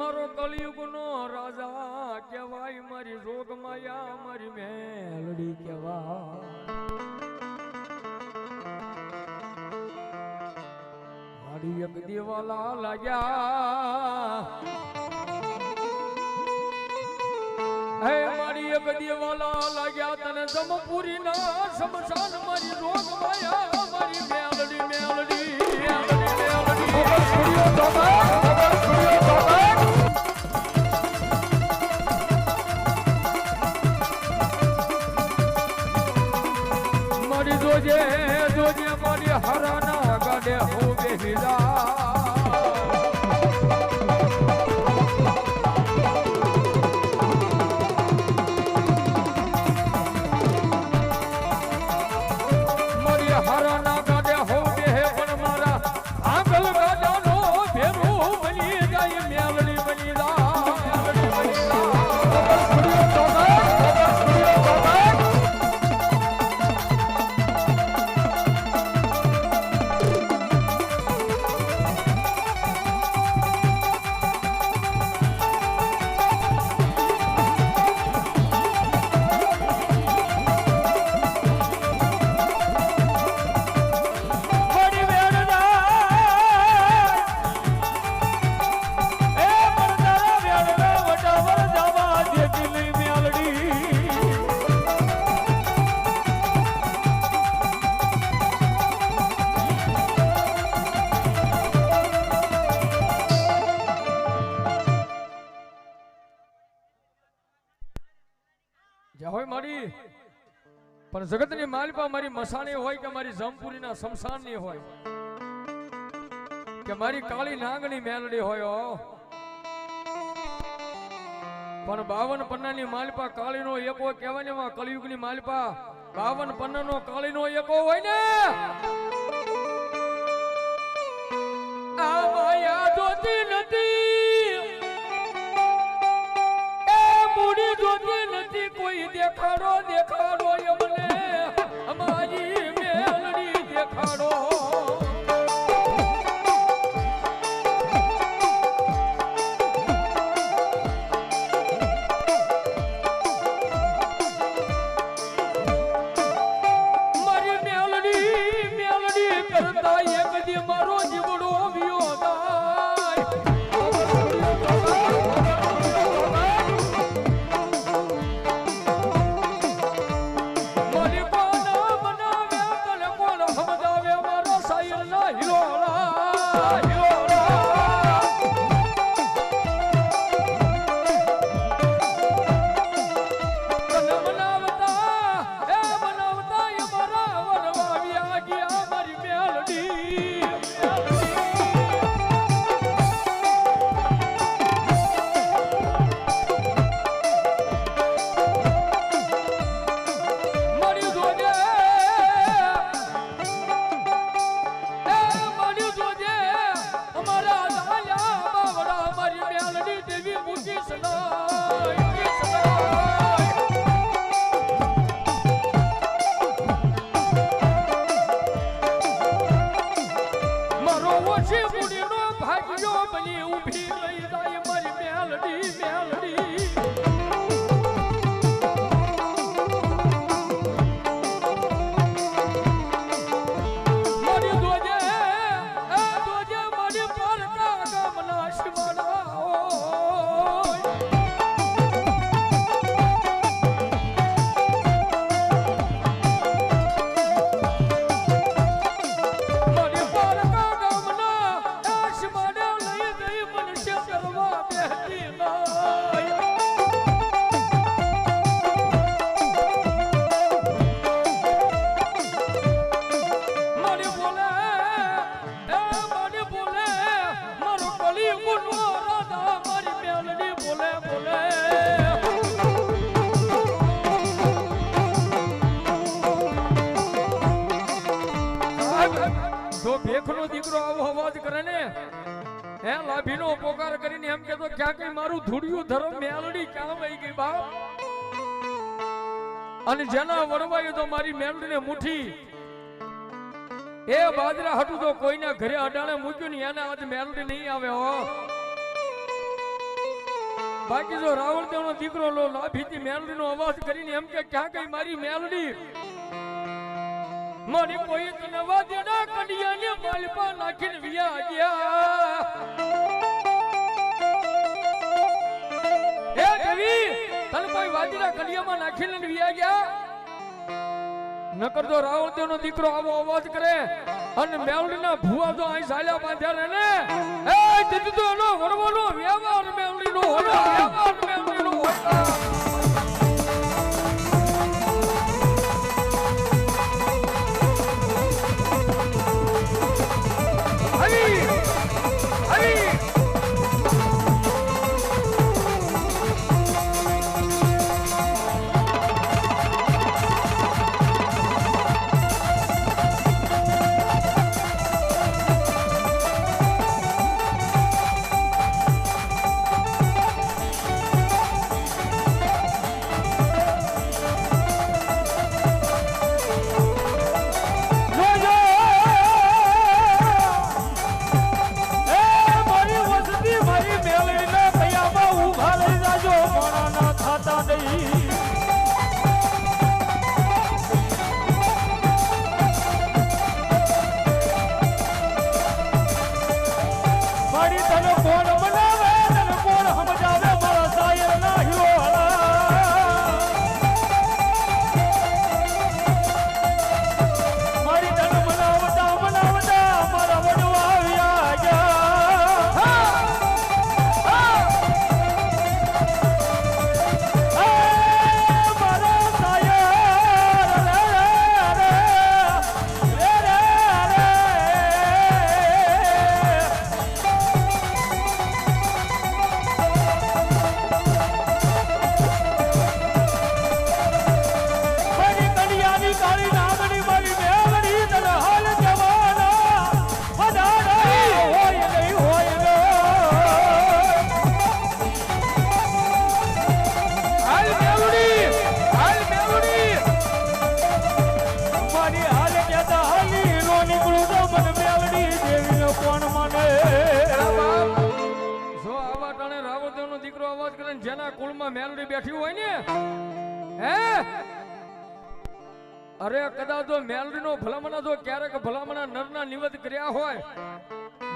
મારો કલયુગનો રાજા કહેવાય, મારી જોગ માયા મારી મેલડી કહેવાય. મારી એક દેવાલા લાગ્યા. હે મારી એક દેવાલા લાગ્યા, તને જમપુરી ના સમસાન મારી રોગ માયા મારી મેલડી મેલડી મેલડી મેલડી. હું પણ જગતની માલિપા મારી મસાણી હોય કે મારી જમપુરીના શમશાનની હોય? કે મારી કાળી નાગની મેલડી હોય પણ બાવન પન્નાની માલિપા કાળીનો એકો કહેવાય ને એમાં કળિયુગની માલિપા, બાવન પન્નાનો કાળીનો એકો હોય ને? આ માયા જોતી નથી. એ મૂડી જોતી નથી. કોઈ દેખાડો દેખાડો Barcelona. જો ભેખનો દીકરો આવો કરે ને, હે, લાભીનો પોકાર કરીને એમ કેતો ક્યાં કઈ મારું ધૂળિયું ધરમ મેલડી ક્યાં ગઈ બાપ? અને જેના વરવાયું તો મારી મેલડીને મુઠી એ બાજરા હતું તો કોઈના ઘરે અડાણે મૂક્યું ને એને આજ મેલડી નહીં આવે હો. બાકી જો રાવણ દેવનો દીકરો લો લાભીથી મેલડીનો અવાજ કરીને એમ કે, ક્યાં કઈ મારી મેલડી? મારી કોઈ તને વાદ્યના કડિયાને માલપા નાખીને વિયા ગયા. એ દેવી, તને કોઈ વાદ્યના કડિયામાં નાખીને ને વિયા ગયા? નકર જો રાવણ દેવનો દીકરો આવો અવાજ કરે અને મેવડીના ભુવા જો અહીં સાલ્યા બાંધ્યા ને, એ દીદી એનો વડવાનો વ્યવહાર મેવડીનો હોય વ્યવહાર મારી તને કોણ રાવણદેવનો દીકરો અવાજ કરે ને જેના કુળમાં મેલડી બેઠી હોય ને, હે? અરે કદાચ જો મેલડીનો ભલામણા જો ક્યારેક ભલામણા નરના નિવેદ કર્યા હોય,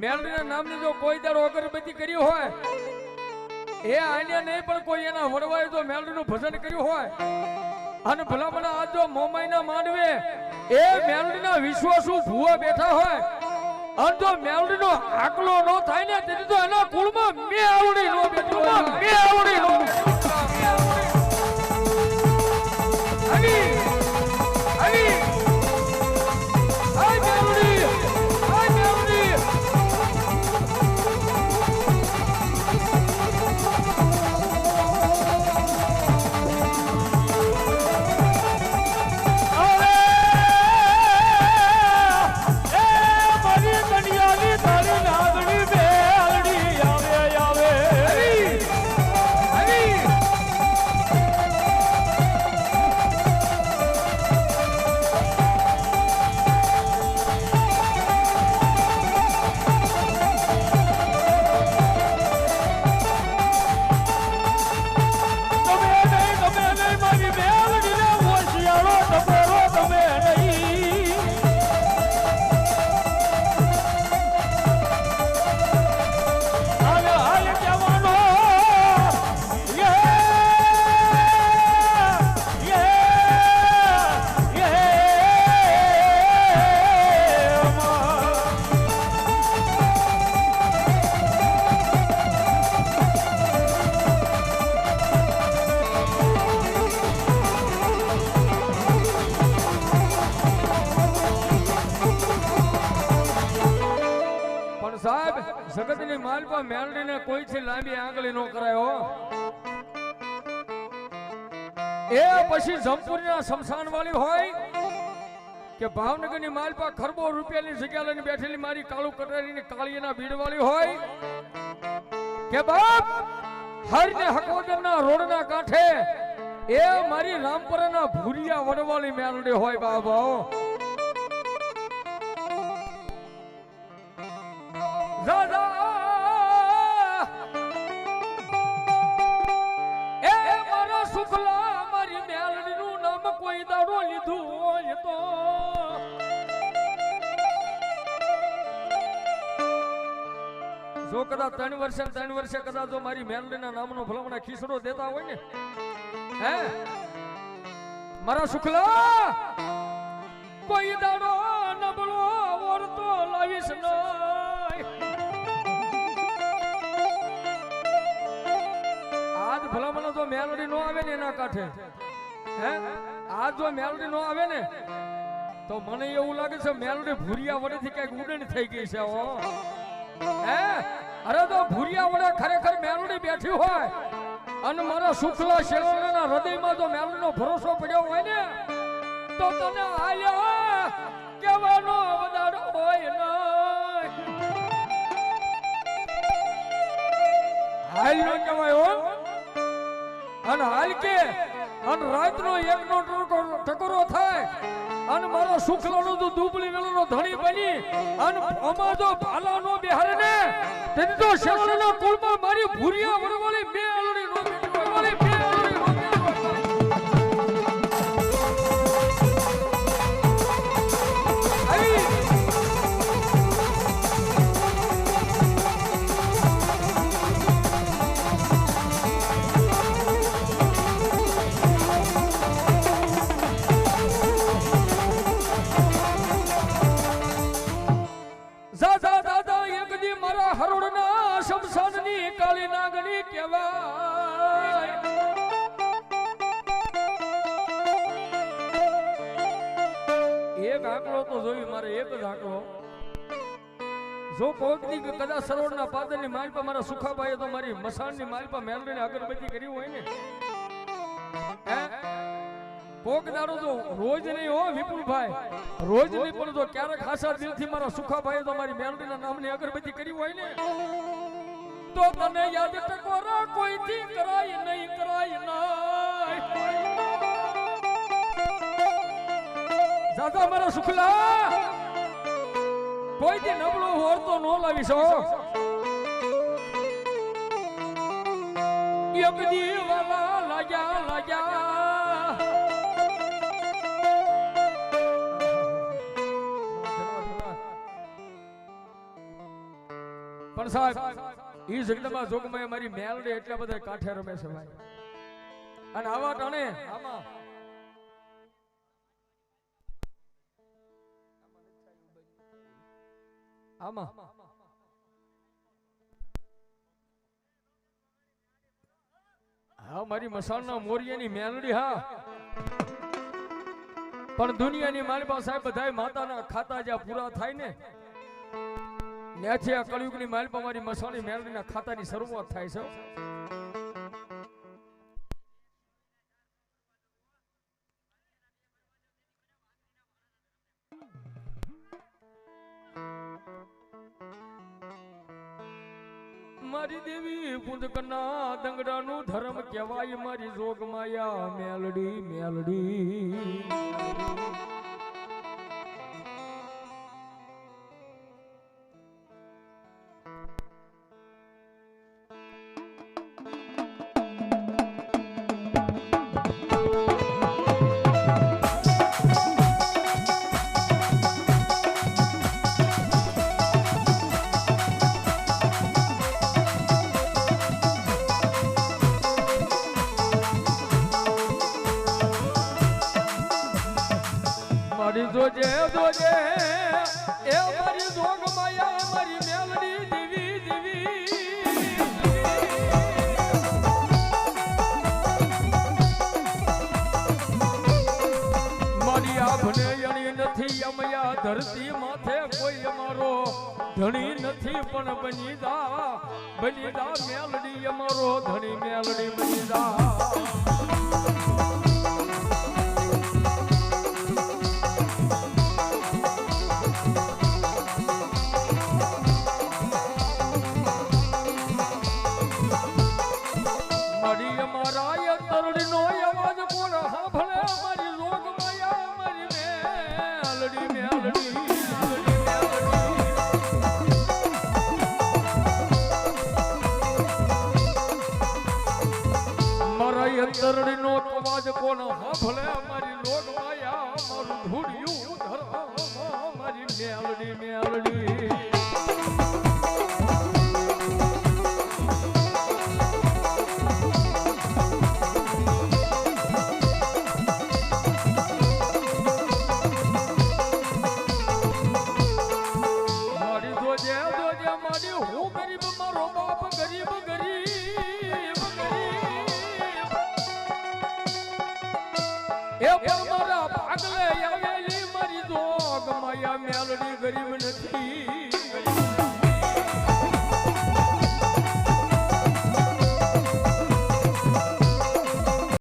મેલડીના નામની જો કોઈ દર અગરબત્તી કરી હોય, એ આને નહીં પણ કોઈ એના વડવાએ જો મેલડીનું ભજન કર્યું હોય, અને ભલામણા આ જો મોમાઈના માનવે એ મેલડીના વિશ્વાસુ ભૂવા બેઠા હોય અને જો મેલડીનો આકલો ન થાય ને તેથી તો એના કુળમાં મેં આવડી નો મે આવડી નો સાહેબ, જગતની માલપા કોઈ કોઈથી લાંબી આંગળી નો કરાયો એ પછી જમપુરીના શમશાન વાળી હોય કે ભાવનગરની માલપા ખરબો રૂપિયાની જગ્યા લઈને બેઠેલી મારી કાળુ કટરીની કાળીના બીડવાળી હોય કે બાપ, હરને હકોદરના રોડના કાંઠે એ મારી રામપરાના ભૂરિયા વડવાળી મેળડી હોય બાબા વર્ષે ને ત્રણ વર્ષે કદાચ જો મારી મેલડીના નામનો ભલામણા ખીસડો દેતા હોય ને, હે? મારા શુક્લા, કોઈ દાડો નબળો ઓરતો લાવીશ નહીં. આજ ભલામણ જો મેલડી નો આવે ને એના કાંઠે, હે? આજ જો મેલડી નો આવે ને, તો મને એવું લાગે છે મેલડી ભૂરિયા વડેથી કંઈક ઉડણ થઈ ગઈ છે હે? અરે તો ભૂરિયા વડે ખરેખર મેલડી બેઠી હોય. અને મારા શુક્લ શેરવાના હૃદયમાં જો મેલડીનો ભરોસો પડ્યો હોય ને, તો તને આયા કેવાનો વધારો હોય ન. હાલ નો કહેવાય હો. અને હાલ કે, અને રાતનો એકનો ટકો- ટકોરો થાય. અને મારો શુક્લાનો તો દુબળી વેલાનો ધણી બની. અને અમાર જો ભાલાનો બિહારને, તેથી તો શેરવાના કુળમાં મારી ભૂરિયા એક આંકડો તો જોઈ મારે એક જ આંકડો. જો કોઈક દી કદાચ સરોવરના પાદરની માલપા મારા સુખાભાઈએ તો મારી મસાણની માલપા મેલડીને અગરબત્તી કરી હોય ને. કોક દાડો જો રોજ નહીં હો વિપુલભાઈ, રોજ નહીં, પણ જો ક્યારેક ખાસા દિલથી મારા સુખાભાઈએ તો મારી નામ નામની અગરબત્તી કરી હોય ને. તો તને યાદ ટકોરા, કોઈથી કરાય, નહીં કરાય નહીં દાદા, મારા સુખલા તે નબળો હોર નો લાવી છો વાલા લાગ્યા લાગ્યા. પણ સાહેબ, ઈ જગદમાં જોગમાં મારી મેલડે એટલા બધા કાંઠે રમે છે, ભાઈ. અને આવા ટાણે આમાં આમાં હા મારી મસાલના મોરિયાની મેલડી, હા. પણ દુનિયાની માલપા સાહેબ બધાય માતાના ખાતા જ્યાં પૂરા થાય ને, ત્યાંથી આ કળિયુગની માલપા મારી મસાણી મેલડીના ખાતાની શરૂઆત થાય છે. મારી દેવી પુંદકના દંગડાનું ધર્મ કહેવાય. મારી જોગ માયા મેલડી મેલડી. મારી આભને અણી નથી અમયા. ધરતી માથે કોઈ અમારો ધણી નથી, પણ બની દા બની દા મેલડી અમારો ધણી મેલડી બની દા